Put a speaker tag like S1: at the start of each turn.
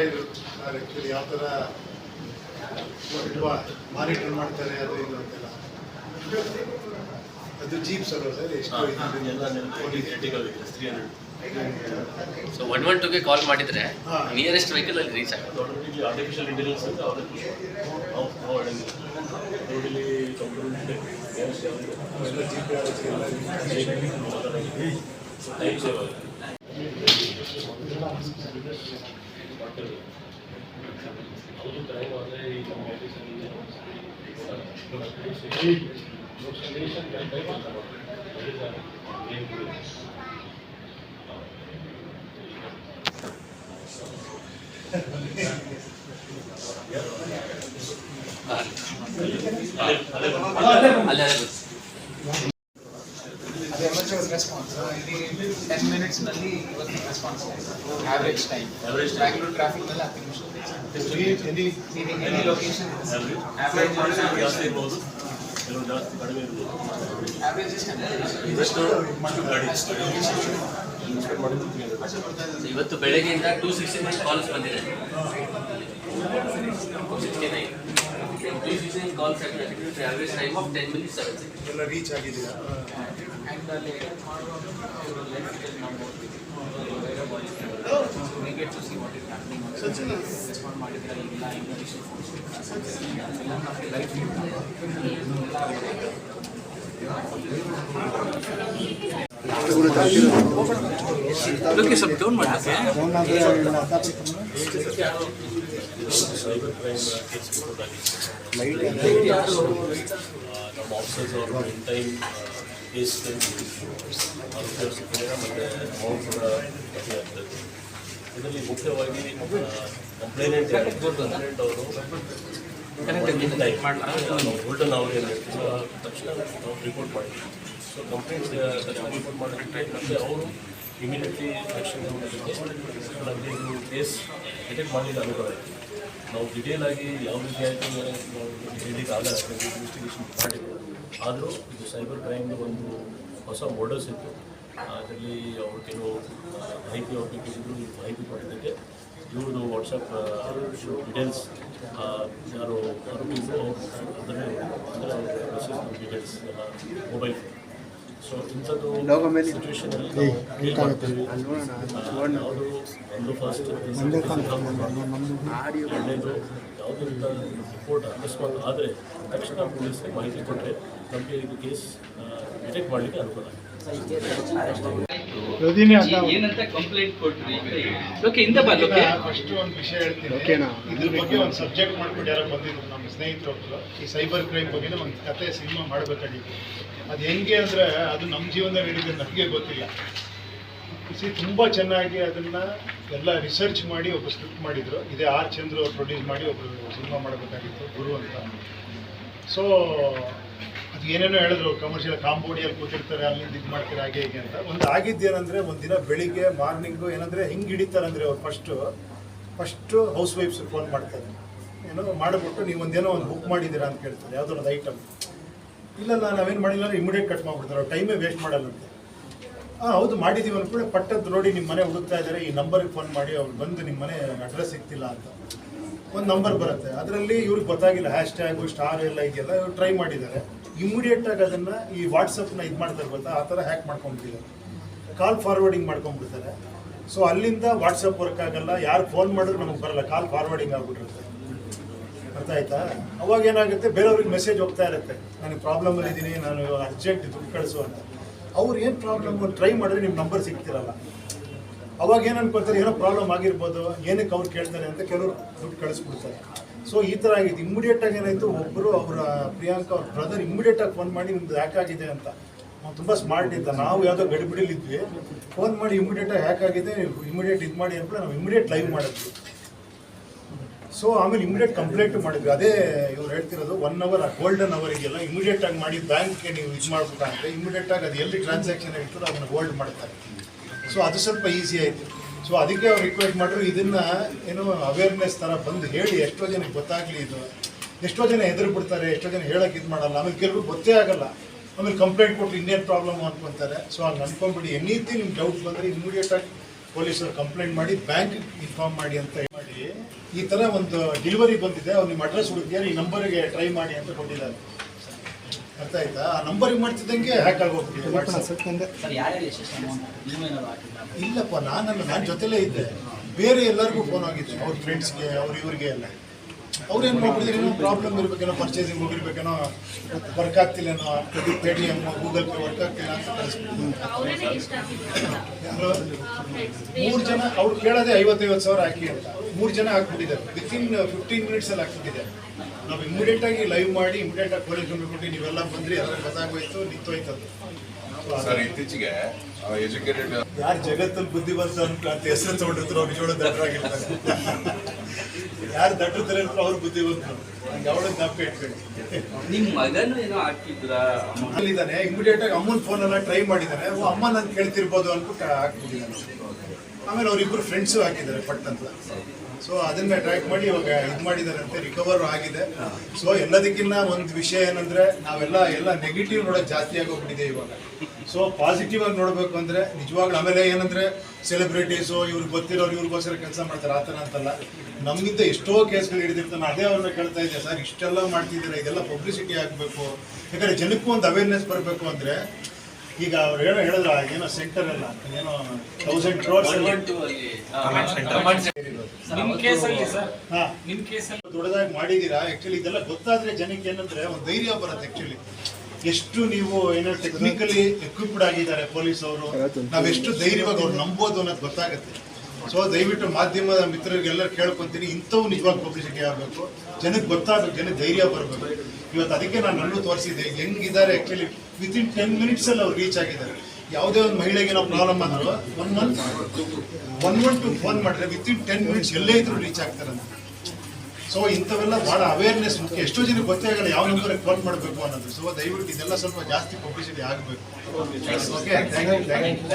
S1: ಇದ್ರು ಆ್ಯಕ್ಚುಲಿ ಯಾವ ಥರ ಮಾನಿಟರ್ ಮಾಡ್ತಾರೆ ಅದು ಇದು ಅಂತೆಲ್ಲ. ಅದು jeep sir?
S2: So one one ಟೂಗೆ call ಮಾಡಿದ್ರೆ
S1: ಹಾ.
S2: ನಿಯರೆಸ್ಟ್ ವೆಹಿಕಲ್ ಅಲ್ಲಿ ರೀಚ್ ಆಗುತ್ತೆ.
S3: ಆರ್ಟಿಫಿಷಿಯಲ್ ಇಂಟೆಲಿಜೆನ್ಸ್ ಅಂತ ಅವರೇ ನಾವು ನಾವು ಅಡಂಗಿಲ್ಲ ರೋಡಲ್ಲಿ ಕಂಪ್ಯೂಟರ್
S1: ಎಲ್ಲ GPS ಎಲ್ಲ
S3: ಟೈಮ್ ಸೇವ್ ಆಗುತ್ತೆ ಹೌದು ಕ್ರೈಮ್ ಆದರೆ ಈ
S2: ಅಲ್ಲೇ ಅಲ್ಲೇ
S4: ಅದು ಎಮರ್ಜೆನ್ಸಿ ರೆಸ್ಪಾನ್ಸ್ ಇಲ್ಲಿ ಟೆನ್ ಮಿನಿಟ್ಸ್ನಲ್ಲಿ ಇವತ್ತು ರೆಸ್ಪಾನ್ಸ್ ಆವ್ರೇಜ್ ಟೈಮ್. ಬ್ಯಾಂಗ್ಳೂರ್ ಟ್ರಾಫಿಕ್ನಲ್ಲಿ ಹತ್ತು ನಿಮಿಷ.
S1: Any
S4: any location
S3: average.
S2: ಇವತ್ತು ಬೆಳಗ್ಗೆಯಿಂದ ಟೂ ಸಿಕ್ಸ್ಟಿ ನೈನ್ ಕಾಲ್ಸ್ ಬಂದಿದೆ. Sixty nine two sixty nine calls average time of ten minutes seven second
S1: ಎಲ್ಲ ರೀಚ್ ಆಗಿದೆಯಾ
S4: ಆ್ಯಂಡ್ ಅಲ್ಲಿ ಮಾಡುವಾಗ ಅವರು negate to see what is happening respond ಮಾಡಿದ್ರೆ ಇಲ್ಲ ಇಂಗ್ಲೀಷ್ ಎಲ್ಲ ನಮಗೆ ಲೈಫ್ ಲೋಕಿ ಸ್ವಲ್ಪ ಡೌನ್ ಮಾಡಕ್ಕೆ
S3: ನಮ್ಮ ಆಫೀಸರ್ಸ್ ಅವರು ಇನ್ ಟೈಮ್ ಕೇಸ್ ಸಿಕ್ಕಿದೆ ಮತ್ತು ಅಮೌಂಟ್ ಕೂಡ ಕಮ್ಮಿ ಆಗ್ತದೆ ಇದರಲ್ಲಿ ಮುಖ್ಯವಾಗಿ ಕಂಪ್ಲೇನೆಂಟ್ ಕಂಪ್ಲೇಂಟ್ ಅವರು ಗೋಲ್ಡನ್ ಅವರು ಏನು ತಕ್ಷಣ ನಾವು ರಿಪೋರ್ಟ್ ಮಾಡಿದ್ವಿ ಸೊ ಕಂಪ್ಲೇಂಟ್ ತಕ್ಷಣ ರಿಪೋರ್ಟ್ ಮಾಡಿದ್ರೆ ಮತ್ತು ಅವರು ಇಮಿಡಿಯೇಟ್ಲಿ ಆಕ್ಷನ್ ಕೇಸ್ ಅಟೆಂಡ್ ಮಾಡಲಿಲ್ಲ ಅನುಕೂಲ ಆಯಿತು ನಾವು ಡಿಟೇಲ್ ಆಗಿ ಯಾವ ರೀತಿ ಆಯಿತು ಹೇಳಲಿಕ್ಕೆ ಆಗಲ್ಲ ಇನ್ವೆಸ್ಟಿಗೇಷನ್ ಮಾಡಿದ್ವಿ ಆದರೂ ಇದು ಸೈಬರ್ ಕ್ರೈಮ್ದು ಒಂದು ಹೊಸ ಮೋಡಲ್ಸ್ ಇತ್ತು. ಅದರಲ್ಲಿ ಅವರು ಕೆಲವು ಮಾಹಿತಿ ಅವ್ರಿಗೆ ಕೇಳಿದ್ರು ಈ ಮಾಹಿತಿ ಕೊಟ್ಟಿದ್ದಕ್ಕೆ ಇವ್ರದ್ದು ವಾಟ್ಸಪ್ ಡೀಟೇಲ್ಸ್ ಯಾರು ಅದನ್ನೇ ಅಂದರೆ ಮೆಸೇಜ್ ಡೀಟೇಲ್ಸ್ ಮೊಬೈಲ್ ಸೊ ಇಂಥದ್ದು ಸಿಚುವೇಶನ್ ಯಾವುದು ಒಂದು ಫಸ್ಟ್ ಎರಡನೇದು ಯಾವುದೇ ರಿಪೋರ್ಟ್ ಅಕಸ್ಮಾತ್ ಆದರೆ ತಕ್ಷಣ ಪೊಲೀಸ್ಗೆ ಮಾಹಿತಿ ಕೊಟ್ಟರೆ ನಮಗೆ ಇದು ಕೇಸ್ ಡಿಟೆಕ್ಟ್ ಮಾಡಲಿಕ್ಕೆ ಅನುಕೂಲ ಆಗುತ್ತೆ.
S2: ಏನಂತ ಕಂಪ್ಲೇಂಟ್ ಕೊಟ್ರಿ ಲೋಕೆ ಇಂದ ಬಾ ಲೋಕೆ
S1: ಫಸ್ಟ್ ಒಂದು ವಿಷಯ ಹೇಳ್ತೀನಿ. ಇದ್ರ ಬಗ್ಗೆ ಒಂದು ಸಬ್ಜೆಕ್ಟ್ ಮಾಡ್ಬಿಟ್ಟು ಯಾರೋ ಬಂದಿದ್ರು ನಮ್ಮ ಸ್ನೇಹಿತರು. ಈ ಸೈಬರ್ ಕ್ರೈಮ್ ಬಗ್ಗೆ ಒಂದು ಕತೆ ಸಿನಿಮಾ ಮಾಡಬೇಕಾಗಿತ್ತು. ಅದು ಹೆಂಗೆ ಅಂದ್ರೆ ಅದು ನಮ್ಮ ಜೀವನದಲ್ಲಿ ಹೇಳಿದ್ರೆ ನಮಗೆ ಗೊತ್ತಿಲ್ಲ. ಕೃಷಿ ತುಂಬ ಚೆನ್ನಾಗಿ ಅದನ್ನ ಎಲ್ಲ ರಿಸರ್ಚ್ ಮಾಡಿ ಒಬ್ಬ ಸ್ಕ್ರಿಪ್ಟ್ ಮಾಡಿದ್ರು. ಇದೇ ಆರ್ ಚಂದ್ರ ಅವ್ರು ಪ್ರೊಡ್ಯೂಸ್ ಮಾಡಿ ಒಬ್ಬರು ಸಿನಿಮಾ ಮಾಡಬೇಕಾಗಿತ್ತು ಗುರು ಅಂತ. ಸೊ ಏನೇನೋ ಹೇಳಿದ್ರು ಕಮರ್ಷಿಯಲ್ ಕಾಂಪೌಂಡಿಯಲ್ಲಿ ಕೂತಿರ್ತಾರೆ, ಅಲ್ಲಿ ಇದು ಮಾಡ್ತಾರೆ, ಹಾಗೆ ಹೀಗೆ ಅಂತ. ಒಂದು ಆಗಿದ್ದೇನಂದ್ರೆ ಒಂದು ದಿನ ಬೆಳಿಗ್ಗೆ ಮಾರ್ನಿಂಗು ಏನಂದ್ರೆ, ಹೆಂಗೆ ಹಿಡಿತಾರೆ ಅಂದರೆ ಅವ್ರು first first house wives phone ಮಾಡ್ತಾರೆ ಏನೋ ಮಾಡಿಬಿಟ್ಟು ನೀವು ಒಂದೇನೋ ಒಂದು ಬುಕ್ ಮಾಡಿದ್ದೀರಾ ಅಂತ ಕೇಳ್ತಾರೆ, ಯಾವುದೋ ಒಂದು ಐಟಮ್ ಇಲ್ಲ ನಾವೇನು ಮಾಡಿಲ್ಲ ಅಂದ್ರೆ ಇಮಿಡಿಯೇಟ್ ಕಟ್ ಮಾಡ್ಬಿಡ್ತಾರೆ, ಅವ್ರು ಟೈಮೇ ವೇಸ್ಟ್ ಮಾಡಲ್ಲಂತೆ ಹಾಂ ಹೌದು ಮಾಡಿದ್ದೀವಿ ಅಂದ್ಕೊಂಡು ಪಟ್ಟದ್ದು ನೋಡಿ ನಿಮ್ಮ ಮನೆ ಹುಡುಕ್ತಾ ಇದ್ದಾರೆ ಈ ನಂಬರ್ಗೆ ಫೋನ್ ಮಾಡಿ ಅವ್ರು ಬಂದು ನಿಮ್ಮ ಮನೆ ಅಡ್ರೆಸ್ ಸಿಗ್ತಿಲ್ಲ ಅಂತ. ಒಂದು ನಂಬರ್ ಬರುತ್ತೆ. ಅದರಲ್ಲಿ ಇವ್ರಿಗೆ ಗೊತ್ತಾಗಿಲ್ಲ ಹ್ಯಾಶ್ ಟ್ಯಾಗು ಸ್ಟಾರ್ ಎಲ್ಲ ಇದೆಯಲ್ಲ, ಇವ್ರು ಟ್ರೈ ಮಾಡಿದ್ದಾರೆ. ಇಮಿಡಿಯೇಟ್ ಆಗಿ ಅದನ್ನ ಈ ವಾಟ್ಸಪ್ನ ಇದು ಮಾಡ್ತಾರೆ ಗೊತ್ತಾ? ಆ ಥರ ಹ್ಯಾಕ್ ಮಾಡ್ಕೊಂಡ್ಬಿಟ್ಟಿದ್ದಾರೆ. ಕಾಲ್ ಫಾರ್ವರ್ಡಿಂಗ್ ಮಾಡ್ಕೊಂಡ್ಬಿಡ್ತಾರೆ. ಸೊ ಅಲ್ಲಿಂದ ವಾಟ್ಸಪ್ ವರ್ಕ್ ಆಗಲ್ಲ. ಯಾರು ಫೋನ್ ಮಾಡಿದ್ರು ನಮಗೆ ಬರಲ್ಲ. ಕಾಲ್ ಫಾರ್ವರ್ಡಿಂಗ್ ಆಗ್ಬಿಟ್ಟಿರುತ್ತೆ. ಅರ್ಥ ಆಯ್ತಾ? ಅವಾಗ ಏನಾಗುತ್ತೆ? ಬೇರೆಯವ್ರಿಗೆ ಮೆಸೇಜ್ ಹೋಗ್ತಾ ಇರುತ್ತೆ. ನನಗೆ ಪ್ರಾಬ್ಲಮಲ್ಲಿ ಇದ್ದೀನಿ ನಾನು ಅರ್ಜೆಂಟ್ ದುಡ್ಡು ಕಳಿಸು ಅಂತ. ಅವ್ರು ಏನು ಪ್ರಾಬ್ಲಮ್ ಟ್ರೈ ಮಾಡಿದ್ರೆ ನಿಮ್ಮ ನಂಬರ್ ಸಿಗ್ತಿರಲ್ಲ. ಅವಾಗ ಏನು ಅನ್ಕೊಳ್ತಾರೆ? ಏನೋ ಪ್ರಾಬ್ಲಮ್ ಆಗಿರ್ಬೋದು. ಏನಕ್ಕೆ ಅವ್ರು ಕೇಳ್ತಾರೆ ಅಂತ ಕೆಲವರು ದುಡ್ಡು ಕಳಿಸ್ಬಿಡ್ತಾರೆ. ಸೊ ಈ ಥರ ಆಗಿದೆ ಇಮಿಡಿಯೇಟ್ ಆಗಿ ಏನಾಯಿತು ಒಬ್ಬರು ಅವರ ಪ್ರಿಯಾಂಕಾ ಅವ್ರ ಬ್ರದರ್ ಇಮಿಡಿಯೇಟ್ ಆಗಿ ಫೋನ್ ಮಾಡಿ ನಿಮ್ದು ಆಗಿದೆ ಅಂತ. ಅವ್ನು ತುಂಬ ಸ್ಮಾರ್ಟ್ ಇದ್ದ. ನಾವು ಯಾವುದೋ ಗಡಿಬಿಡಿಲಿದ್ವಿ ಫೋನ್ ಮಾಡಿ ಇಮಿಡಿಯೇಟ್ ಆಗಿ ಹ್ಯಾಕ್ ಆಗಿದೆ. ಇಮಿಡಿಯೇಟ್ ಇದು ಮಾಡಿ ಅಂತ ನಾವು ಇಮಿಡಿಯೇಟ್ ಲೈವ್ ಮಾಡಿದ್ವಿ. ಸೊ ಆಮೇಲೆ ಇಮಿಡಿಯೇಟ್ ಕಂಪ್ಲೇಂಟ್ ಮಾಡಿದ್ವಿ. ಅದೇ ಇವ್ರು ಹೇಳ್ತಿರೋದು ಒನ್ ಅವರ್ ಗೋಲ್ಡನ್ ಅವರಿಗೆಲ್ಲ ಇಮಿಡಿಯೇಟ್ ಆಗಿ ಮಾಡಿ ಬ್ಯಾಂಕ್ಗೆ ನೀವು ಇದು ಮಾಡ್ಬಿಟ್ಟ ಅಂದರೆ ಇಮಿಡಿಯೇಟ್ ಆಗಿ ಅದು ಎಲ್ಲಿ ಟ್ರಾನ್ಸಾಕ್ಷನ್ ಇರ್ತದೋ ಅದನ್ನು ಹೋಲ್ಡ್ ಮಾಡ್ತಾರೆ. ಸೊ ಅದು ಸ್ವಲ್ಪ ಈಸಿ ಆಯಿತು. ಸೊ ಅದಕ್ಕೆ ಅವ್ರು ರಿಕ್ವೆಸ್ಟ್ ಮಾಡಿದ್ರು ಇದನ್ನ ಏನೋ ಅವೇರ್ನೆಸ್ ಥರ ಬಂದು ಹೇಳಿ, ಎಷ್ಟೋ ಜನಕ್ಕೆ ಗೊತ್ತಾಗಲಿ ಇದು. ಎಷ್ಟೋ ಜನ ಹೆದರು ಬಿಡ್ತಾರೆ, ಎಷ್ಟೋ ಜನ ಹೇಳಕ್ಕೆ ಇದು ಮಾಡಲ್ಲ. ಆಮೇಲೆ ಕೆಲವರು ಗೊತ್ತೇ ಆಗಲ್ಲ. ಆಮೇಲೆ ಕಂಪ್ಲೇಂಟ್ ಕೊಟ್ಟು ಇನ್ನೇನು ಪ್ರಾಬ್ಲಮ್ ಅನ್ಕೊಂತಾರೆ. ಸೊ ಹಂಗೆ ಅನ್ಕೊಂಬಿಡಿ. ಎನಿಥಿಂಗ್ ನಿಮ್ಗೆ ಡೌಟ್ ಬಂದರೆ ಇಮಿಡಿಯೇಟ್ ಆಗಿ ಪೊಲೀಸರು ಕಂಪ್ಲೇಂಟ್ ಮಾಡಿ ಬ್ಯಾಂಕ್ ಇನ್ಫಾರ್ಮ್ ಮಾಡಿ ಅಂತ ಮಾಡಿ ಈ ತರ ಒಂದು ಡೆಲಿವರಿ ಬಂದಿದೆ. ಅವ್ರು ನಿಮ್ಮ ಅಡ್ರೆಸ್ ಹುಡುಗಿಯ ಈ ನಂಬರ್ಗೆ ಟ್ರೈ ಮಾಡಿ ಅಂತ ಕೊಟ್ಟಿದ್ದಾರೆ. ಅರ್ಥ ಆಯ್ತಾ? ಆ ನಂಬರಿಗೆ ಮಾಡ್ತಿದ್ದಂಗೆ ಹ್ಯಾಕ್.
S4: ಸರ್ ಯಾರ್ಯಾರು ಎಷ್ಟೆಷ್ಟು ಅಮೌಂಟ್ ನೀವೇನಾದ್ರು ಹಾಕಿಲ್ಲ
S1: ಇಲ್ಲಪ್ಪ ನಾನಲ್ಲ ನಾನು ಜೊತೆಲೇ ಇದ್ದೆ. ಬೇರೆ ಎಲ್ಲರಿಗೂ ಫೋನ್ ಆಗಿದೆ ಅವ್ರ ಫ್ರೆಂಡ್ಸ್ಗೆ ಅವ್ರ ಇವ್ರಿಗೆ ಎಲ್ಲ. ಅವ್ರೇನು ಮಾಡ್ಬಿಟ್ಟಿದ್ರೆ ಏನೋ ಪ್ರಾಬ್ಲಮ್ ಇರ್ಬೇಕೇನೋ ಪರ್ಚೇಸಿಂಗ್ ಹೋಗಿರ್ಬೇಕೇನೋ ವರ್ಕ್ ಆಗ್ತಿಲ್ಲೇನೋ pay T M Google pay work ಆಗ್ತಿಲ್ಲ ಅಂತ ಕಳಿಸ್ಬಿಟ್ಟು. ಮೂರು ಜನ ಅವ್ರು ಕೇಳೋದೇ ಐವತ್ತೈವತ್ತು ಸಾವಿರ ಹಾಕಿ ಅಂತ. ಮೂರು ಜನ ಹಾಕ್ಬಿಟ್ಟಿದ್ದಾರೆ ವಿತಿನ್ ಫಿಫ್ಟೀನ್ ಮಿನಿಟ್ಸಲ್ಲಿ ಹಾಕ್ಬಿಟ್ಟಿದ್ದಾರೆ ನಾವು ಇಮಿಡಿಯೇಟ್ ಆಗಿ ಲೈವ್ ಮಾಡಿ ಇಮಿಡಿಯೇಟ್ ಆಗಿ ಪೊಲೀಸ್ ಬಿಟ್ಟು ನೀವೆಲ್ಲ ಬಂದ್ರಿ ಎಲ್ಲ ಕಸಾಗೋಯ್ತು ನಿಂತೋಯ್ತು ಅದು
S5: ಸರ್ ಇತ್ತೀಚೆಗೆ ಎಜುಕೇಟೆಡ್
S1: ಯಾರು ಜಗತ್ತಲ್ಲಿ ಬುದ್ಧಿವಂತ ಅಂತ ಹೆಸರು ತಗೊಂಡಿರ್ತಾರೋ ಅವ್ರು ಜೋಡ ದಡ್ಡರಾಗಿರ್ತಾರೆ ಯಾರು ದಡ್ಡತಾರೆ ಅಂತ ಅವ್ರು ಬುದ್ಧಿವಂತರು ಹಂಗೆ ಅವಳು ದಪ್ಪ
S2: ನಿಮ್ಮ ಮಗನು ಏನೋ ಹಾಕಿದ್ರಾ?
S1: ಅಲ್ಲಿದ್ದಾನೆ ಇಮಿಡಿಯೇಟ್ ಆಗಿ ಅಮ್ಮನ ಫೋನ್ ಎಲ್ಲ ಟ್ರೈ ಮಾಡಿದ್ದಾನೆ. ಓ ಅಮ್ಮ ನಾನು ಕೇಳ್ತಿರ್ಬೋದು ಅನ್ಬಿಟ್ಟು ಹಾಕ್ಬಿಟ್ಟಿದ್ದಾನೆ. ಆಮೇಲೆ ಅವರಿಬ್ಬರು ಫ್ರೆಂಡ್ಸು ಹಾಕಿದ್ದಾರೆ ಪಟ್ ಅಂತ ಸೊ ಅದನ್ನ ಟ್ರ್ಯಾಕ್ ಮಾಡಿ ಇವಾಗ ಇದು ಮಾಡಿದಾರಂತೆ ರಿಕವರ್ ಆಗಿದೆ. ಸೊ ಎಲ್ಲದಕ್ಕಿನ್ನ ಒಂದು ವಿಷಯ ಏನಂದ್ರೆ, ನಾವೆಲ್ಲ ಎಲ್ಲ ನೆಗೆಟಿವ್ ನೋಡೋಕೆ ಜಾಸ್ತಿ ಆಗೋಗ್ಬಿಟ್ಟಿದೆ ಇವಾಗ. ಸೊ ಪಾಸಿಟಿವ್ ಆಗಿ ನೋಡ್ಬೇಕು ಅಂದ್ರೆ, ನಿಜವಾಗ್ಲೂ ಆಮೇಲೆ ಏನಂದ್ರೆ ಸೆಲೆಬ್ರಿಟೀಸು ಇವ್ರಿಗೆ ಗೊತ್ತಿರೋರು, ಇವ್ರಿಗೋಸ್ಕರ ಕೆಲಸ ಮಾಡ್ತಾರೆ, ಆ ಥರ ಅಂತಲ್ಲ. ನಮಗಿಂತ ಎಷ್ಟೋ ಕೇಸ್ಗಳು ಹಿಡಿದಿರ್ತಾನೆ ಅದೇ ಅವ್ರನ್ನ ಕೇಳ್ತಾ ಇದ್ದೆ, ಸರ್, ಇಷ್ಟೆಲ್ಲ ಮಾಡ್ತಿದ್ದೀರಾ? ಇದೆಲ್ಲ ಪಬ್ಲಿಸಿಟಿ ಆಗಬೇಕು. ಯಾಕಂದ್ರೆ ಜನಕ್ಕೂ ಒಂದು ಅವೇರ್ನೆಸ್ ಬರಬೇಕು ಅಂದ್ರೆ ಈಗ ಅವ್ರು ಏನೋ ಹೇಳಿದ್ರ ಏನೋ ಸೆಂಟರ್ ಎಲ್ಲ ಏನೋ thousand crores
S2: one one two
S4: ನಿಮ್ಮ ಕೇಸಲ್ಲಿ ಸರ್
S1: ಹಾ.
S4: ನಿಮ್ಮ ಕೇಸಲ್ಲಿ
S1: ದೊಡ್ಡದಾಗಿ ಮಾಡಿದೀರಾ ಆಕ್ಚುಲಿ ಇದೆಲ್ಲ ಗೊತ್ತಾದ್ರೆ ಜನಕ್ಕೆ ಏನಂದ್ರೆ ಒಂದು ಧೈರ್ಯ ಬರುತ್ತೆ ಆಕ್ಚುಲಿ ಎಷ್ಟು ನೀವು ಏನೋ ಟೆಕ್ನಿಕಲಿ ಎಕ್ವಿಪ್ಡ್ ಆಗಿದ್ದಾರೆ ಪೊಲೀಸ್ ಅವರು ನಾವೆಷ್ಟು ಧೈರ್ಯವಾಗಿ ಅವ್ರು ನಂಬೋದು ಅನ್ನೋದು ಗೊತ್ತಾಗುತ್ತೆ. ಸೊ ದಯವಿಟ್ಟು ಮಾಧ್ಯಮದ ಮಿತ್ರರಿಗೆಲ್ಲ ಕೇಳ್ಕೊತೀನಿ. ಇಂಥವು ನಿಜವಾಗಿ ಪಬ್ಲಿಸಿಟಿ ಆಗಬೇಕು. ಜನಕ್ಕೆ ಗೊತ್ತಾಗಬೇಕು ಜನಕ್ಕೆ ಧೈರ್ಯ ಬರಬೇಕು. ಇವತ್ತು ಅದಕ್ಕೆ ನಾನು ನಲ್ಲೂ ತೋರಿಸಿದ್ದೆ. ಹೆಂಗಿದ್ದಾರೆ ಆ್ಯಕ್ಚುಲಿ ವಿತಿನ್ ಟೆನ್ ಮಿನಿಟ್ಸಲ್ಲಿ ಅವ್ರು ರೀಚ್ ಆಗಿದ್ದಾರೆ. ಯಾವುದೇ ಒಂದು ಮಹಿಳೆಗೆ ನಾವು ಪ್ರಾಬ್ಲಮ್ ಆದರೂ one month one month phone ಮಾಡಿದ್ರೆ ವಿತಿನ್ ಟೆನ್ ಮಿನಿಟ್ಸ್ ಎಲ್ಲೇ ಇದ್ರು ರೀಚ್ ಆಗ್ತಾರೆ ಅಂತ. ಸೊ ಇಂಥವೆಲ್ಲ ಭಾಳ ಅವೇರ್ನೆಸ್ ಮುಖ್ಯ. ಎಷ್ಟೋ ಜನಕ್ಕೆ ಗೊತ್ತೇ ಆಗಲ್ಲ ಯಾವ ನಂಬರ್ ಫೋನ್ ಮಾಡಬೇಕು ಅನ್ನೋದು. ಸೊ ದಯವಿಟ್ಟು ಇದೆಲ್ಲ ಸ್ವಲ್ಪ ಜಾಸ್ತಿ ಪಬ್ಲಿಸಿಟಿ ಆಗಬೇಕು. Okay thank you